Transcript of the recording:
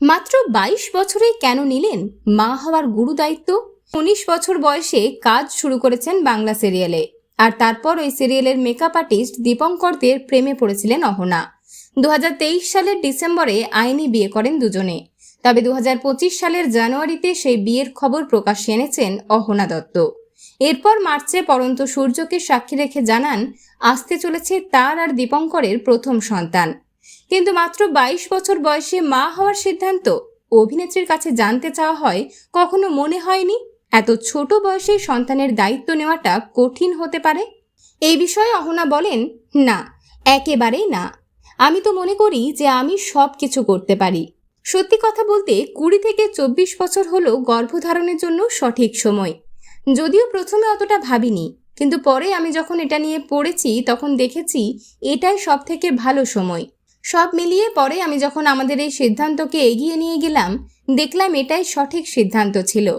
মাত্র বাইশ বছরে কেন নিলেন? মা হওয়ার গুরু দায়িত্ব? উনিশ বছর বয়সে কাজ শুরু করেছেন বাংলা সিরিয়ালে। আর তারপর ওই সিরিয়ালের মেকআপ আর্টিস্ট দীপঙ্করদের প্রেমে পড়েছিলেন অহনা। দু হাজার তেইশ সালের ডিসেম্বরে আইনি বিয়ে করেন দুজনে। তবে দু হাজার পঁচিশ সালের জানুয়ারিতে সেই বিয়ের খবর প্রকাশ্যে এনেছেন অহনা দত্ত। এরপর মার্চে পরন্ত সূর্যকে সাক্ষী রেখে জানান, আসতে চলেছে তার আর দীপঙ্করের প্রথম সন্তান। কিন্তু মাত্র বাইশ বছর বয়সে মা হওয়ার সিদ্ধান্ত অভিনেত্রীর কাছে জানতে চাওয়া হয়, কখনো মনে হয়নি? এত ছোট বয়সে সন্তানের দায়িত্ব নেওয়াটা কঠিন হতে পারে? এই বিষয়ে অহনা বলেন, না, একেবারেই না। আমি তো মনে করি যে আমি সব কিছু করতে পারি। সত্যি কথা বলতে, কুড়ি থেকে চব্বিশ বছর হলো গর্ভধারণের জন্য সঠিক সময়। যদিও প্রথমে অতটা ভাবিনি, কিন্তু পরে আমি যখন এটা নিয়ে পড়েছি, তখন দেখেছি এটাই সব থেকে ভালো সময়। সব মিলিয়ে পরে আমি যখন আমাদের এই সিদ্ধান্তকে এগিয়ে নিয়ে গেলাম, দেখলাম এটাই সঠিক সিদ্ধান্ত ছিল।